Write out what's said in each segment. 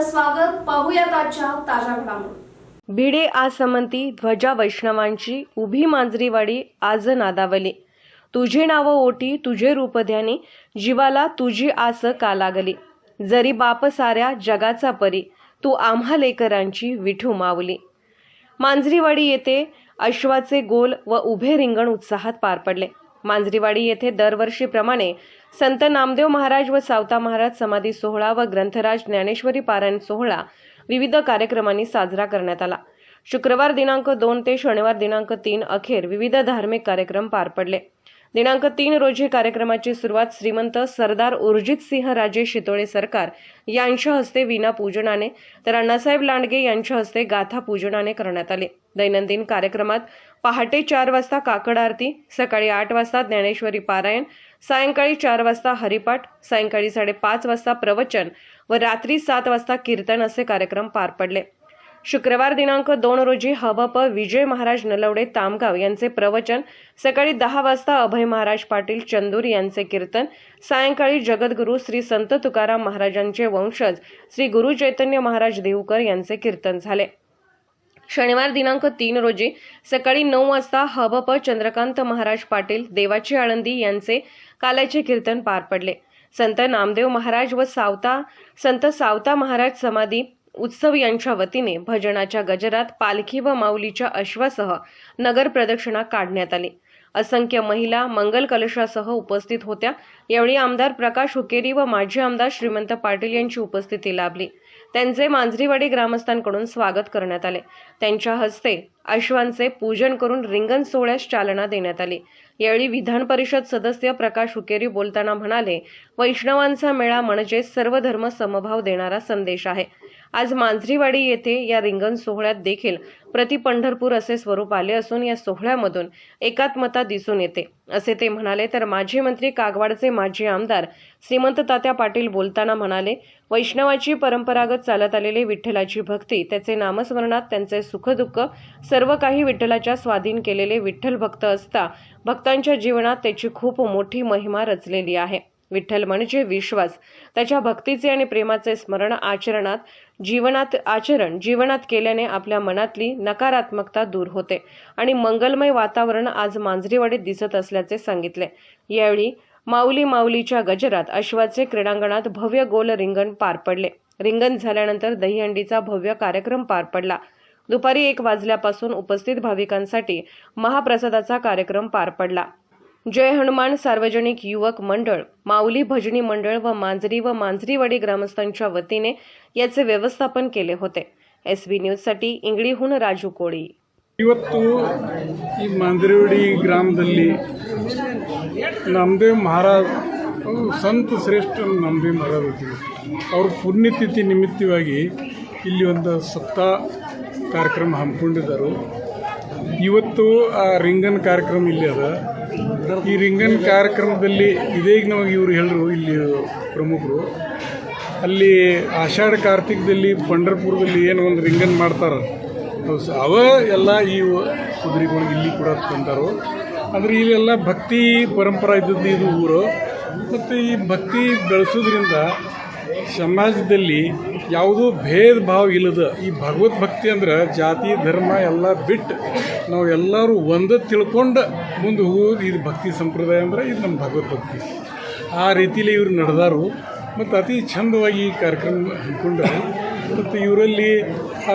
स्वागत पाहूयात आजच्या ताज्या घडामोडी. भिडे आसमंती ध्वजा वैष्णवांची उभी मांजरीवाडी आज नादावली. तुझे नाव ओटी तुझे रूप ध्यानी जीवाला तुझी आस का लागली? जरी बाप साऱ्या जगाचा परी तू आम्हा लेकरांची विठू मावली. मांजरीवाडी येथे अश्वाचे गोल व उभे रिंगण उत्साहात पार पडले. मांजरीवाडी येथे दरवर्षीप्रमाणे संत नामदेव महाराज व सावता महाराज समाधी सोहळा व ग्रंथराज ज्ञानेश्वरी पारायण सोहळा विविध कार्यक्रमांनी साजरा करण्यात आला. शुक्रवार दिनांक दोन ते शनिवार दिनांक तीन अखेर विविध धार्मिक कार्यक्रम पार पडले. दिनांक तीन रोजी कार्यक्रमाची सुरुवात श्रीमंत सरदार उर्जित सिंह राजे शितोळे सरकार यांच्या हस्ते विना पूजनाने तर अण्णासाहेब लांडगे यांच्या हस्ते गाथा पूजनाने करण्यात आले. दैनंदिन कार्यक्रमात पहाटे चार वाजता काकड आरती सकाळी आठ वाजता ज्ञानेश्वरी पारायण सायंकाळी चार वाजता हरिपाठ सायंकाळी साडेपाच वाजता प्रवचन व रात्री सात वाजता कीर्तन असे कार्यक्रम पार पडले. शुक्रवार दिनांक दोन रोजी हबप विजय महाराज नलवडे तामगाव यांचे प्रवचन. सकाळी दहा वाजता अभय महाराज पाटील चंदूर यांचे कीर्तन. सायंकाळी जगद्गुरू श्री संत तुकाराम महाराजांचे वंशज. श्री गुरु चैतन्य महाराज देऊकर यांचे कीर्तन झाले. शनिवार दिनांक तीन रोजी सकाळी नऊ वाजता हबप चंद्रकांत महाराज पाटील देवाची आळंदी यांचे काल्याचे कीर्तन पार पडले. संत नामदेव महाराज व सावता संत सावता महाराज समाधी उत्सव यांच्या वतीने भजनाच्या गजरात पालखी व माऊलीच्या अश्वासह नगर प्रदक्षिणा काढण्यात आली. असंख्य महिला मंगल कलशासह उपस्थित होत्या. यावेळी आमदार प्रकाश हुकेरी व माजी आमदार श्रीमंत पाटील यांची उपस्थिती लाभली. त्यांचे मांजरीवाडी ग्रामस्थांकडून स्वागत करण्यात आले. त्यांच्या हस्ते अश्वांचे पूजन करून रिंगण सोहळ्यास चालना देण्यात आली. यावेळी विधान परिषद सदस्य प्रकाश हुकेरी बोलताना म्हणाले वैष्णवांचा मेळा म्हणजे सर्व धर्म समभाव देणारा संदेश आहे. आज मांजरीवाडी येथे या रिंगण सोहळ्यात देखील प्रति पंढरपूर असे स्वरूप आले असून या सोहळ्यामधून एकात्मता दिसून येते. असे ते म्हणाले तर माजी मंत्री कागवाडचे माजी आमदार श्रीमंत तात्या पाटील बोलताना म्हणाले वैष्णवाची परंपरागत चालत आलेली विठ्ठलाची भक्ती त्याचे नामस्मरणात त्यांचे सुखदुःख सर्व काही विठ्ठलाच्या स्वाधीन केलेले विठ्ठल भक्त असता भक्तांच्या जीवनात त्याची खूप मोठी महिमा रचलेली आहे. विठ्ठल म्हणजे विश्वास. त्याच्या भक्तीचे आणि प्रेमाचे स्मरण आचरणात जीवनात आचरण जीवनात केल्याने आपल्या मनातली नकारात्मकता दूर होते. आणि मंगलमय वातावरण आज मांजरीवाडीत दिसत असल्याचे सांगितले. यावेळी माऊली माऊलीच्या गजरात अश्वाचे क्रीडांगणात भव्य गोल रिंगण पार पडले. रिंगण झाल्यानंतर दहीहंडीचा भव्य कार्यक्रम पार पडला. दुपारी एक वाजल्यापासून उपस्थित भाविकांसाठी महाप्रसादाचा कार्यक्रम पार पडला. जय हनुमान सार्वजनिक युवक मंडळ माऊली भजनी मंडळ व मांजरी व मांजरीवाडी ग्रामस्थांच्या वतीने याचे व्यवस्थापन केले होते एस बी न्यूजसाठी इंगळीहून राजू कोळी ಇವತ್ತು ಈ ಮಾಂದ್ರಿವಡಿ ಗ್ರಾಮದಲ್ಲಿ ನಾಮದೇವ್ ಮಹಾರಾಜ್ ಅವರು ಸಂತ ಶ್ರೇಷ್ಠ ನಾಮದೇವ್ ಮಹಾರಾಜ್ ಇದ್ದೀವಿ ಅವ್ರ ಪುಣ್ಯತಿಥಿ ನಿಮಿತ್ತವಾಗಿ ಇಲ್ಲಿ ಒಂದು ಸಪ್ತಾ ಕಾರ್ಯಕ್ರಮ ಹಮ್ಮಿಕೊಂಡಿದ್ದರು ಇವತ್ತು ಆ ರಿಂಗನ್ ಕಾರ್ಯಕ್ರಮ ಇಲ್ಲಿ ಅದ ಈ ರಿಂಗನ್ ಕಾರ್ಯಕ್ರಮದಲ್ಲಿ ವಿವೇಗ್ನವಾಗಿ ಇವರು ಹೇಳರು, ಇಲ್ಲಿ ಪ್ರಮುಖರು. ಅಲ್ಲಿ ಆಷಾಢ ಕಾರ್ತಿಕದಲ್ಲಿ ಪಂಡರ್ಪುರದಲ್ಲಿ ಏನು ಒಂದು ರಿಂಗನ್ ಮಾಡ್ತಾರೆ. ಅವು ಅವ ಎಲ್ಲ ಈ ಕುದುರೆಗಳಿಗೆ ಇಲ್ಲಿ ಕೂಡ ತಂದರು ಅಂದರೆ ಇಲ್ಲೆಲ್ಲ ಭಕ್ತಿ ಪರಂಪರೆ ಇದ್ದದ್ದು ಇದು ಊರು. ಮತ್ತು ಈ ಭಕ್ತಿ ಬೆಳೆಸೋದ್ರಿಂದ ಸಮಾಜದಲ್ಲಿ ಯಾವುದೂ ಭೇದ ಭಾವ ಇಲ್ಲದ ಈ ಭಗವದ್ ಭಕ್ತಿ ಅಂದ್ರೆ ಜಾತಿ, ಧರ್ಮ ಎಲ್ಲ ಬಿಟ್ಟು ನಾವು ಎಲ್ಲರೂ ಒಂದು ತಿಳ್ಕೊಂಡು ಮುಂದೆ ಹೋಗೋದು ಇದು ಭಕ್ತಿ ಸಂಪ್ರದಾಯ ಅಂದ್ರೆ ಇದು ನಮ್ಮ ಭಗವದ್ ಭಕ್ತಿ. ಆ ರೀತಿಲಿ ಇವರು ನಡೆದಾರು. ಮತ್ತು ಅತಿ ಚಂದವಾಗಿ ಈ ಕಾರ್ಯಕ್ರಮ ಹಮ್ಮಿಕೊಂಡರು. ಮತ್ತು ಇವರಲ್ಲಿ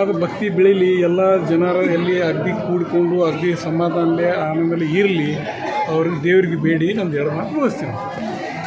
ಅದು ಭಕ್ತಿ ಬೆಳೀಲಿ, ಎಲ್ಲ ಜನರ ಎಲ್ಲಿ ಅಗ್ದಿ ಕೂಡಿಕೊಂಡು ಅಗ್ದಿ ಸಮಾಧಾನಲೆ ಆನಂದಲ್ಲಿ ಇರಲಿ, ಅವ್ರಿಗೆ ದೇವರಿಗೆ ಬೇಡಿ ನಂದು ಎರಡು ಮಾತು